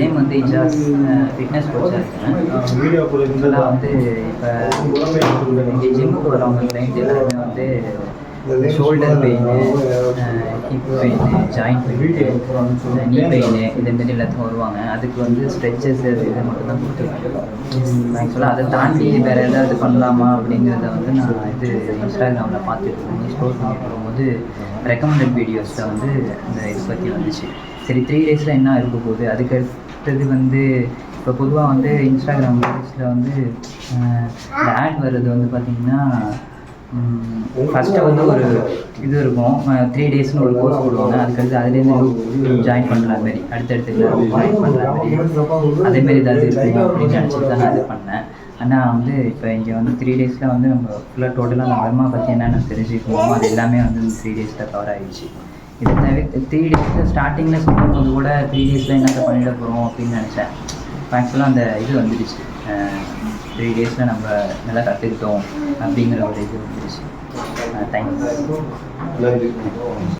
Name வந்து Ijaz fitness கோச்சாக இருக்கேன். Video இதெல்லாம் வந்து இப்போ இங்கே ஜிம்முக்கு வரவங்க கிளைண்ட் எல்லாருமே வந்து shoulder pain joint knee pain இதேமாரி எல்லாத்துக்கும் வருவாங்க. அதுக்கு வந்து ஸ்ட்ரெச்சஸ் அது இது மட்டும் தான் கொடுத்துருக்கேன் ஆக்சுவலாக அதை தாண்டி வேறு ஏதாவது பண்ணலாமா அப்படிங்கிறத வந்து நான் இது இன்ஸ்டாகிராமில் பார்த்துட்டு ஸ்டோர் பண்ணிட்டு வரும்போது ரெக்கமெண்டட் வீடியோஸில் வந்து அந்த இது பற்றி வந்துச்சு. சரி த்ரீ டேஸில் என்ன இருக்க போகுது? அதுக்கு அடுத்தது வந்து இப்போ பொதுவாக வந்து இன்ஸ்டாகிராம் ரீல்ஸில் வந்து இந்த ஆட் வர்றது வந்து பார்த்திங்கன்னா ஃபஸ்ட்டு வந்து ஒரு இது இருக்கும். த்ரீ டேஸ்னு ஒரு கோர்ஸ் போடுவாங்க. அதுக்கடுத்து அதுலேருந்து ஜாயின் பண்ணுற மாதிரி. அடுத்தடுத்து ஜாயின் பண்ணுற மாதிரி. அதேமாரி ஏதாவது இருக்கும் அப்படின்னு நினச்சிட்டு தான் நான் இது பண்ணேன். ஆனால் வந்து இப்போ இங்கே வந்து த்ரீ டேஸில் வந்து நம்ம ஃபுல்லாக டோட்டலாக அந்த வர்மா பற்றி என்னென்ன தெரிஞ்சுக்கணுமோ அது எல்லாமே வந்து இந்த த்ரீ டேஸில் கவர் ஆகிடுச்சு இது தவிர த்ரீ டேஸில் ஸ்டார்டிங்கில் சொல்லும்போது கூட த்ரீ டேஸில் என்னத்தை பண்ணிட போகிறோம் அப்படின்னு நினச்சேன். ஆக்சுவலாக அந்த இது வந்துடுச்சு. த்ரீ டேஸில் நம்ம நல்லா கற்றுக்கிட்டோம் அப்படிங்கிற ஒரு இது வந்துடுச்சு தேங்க்யூ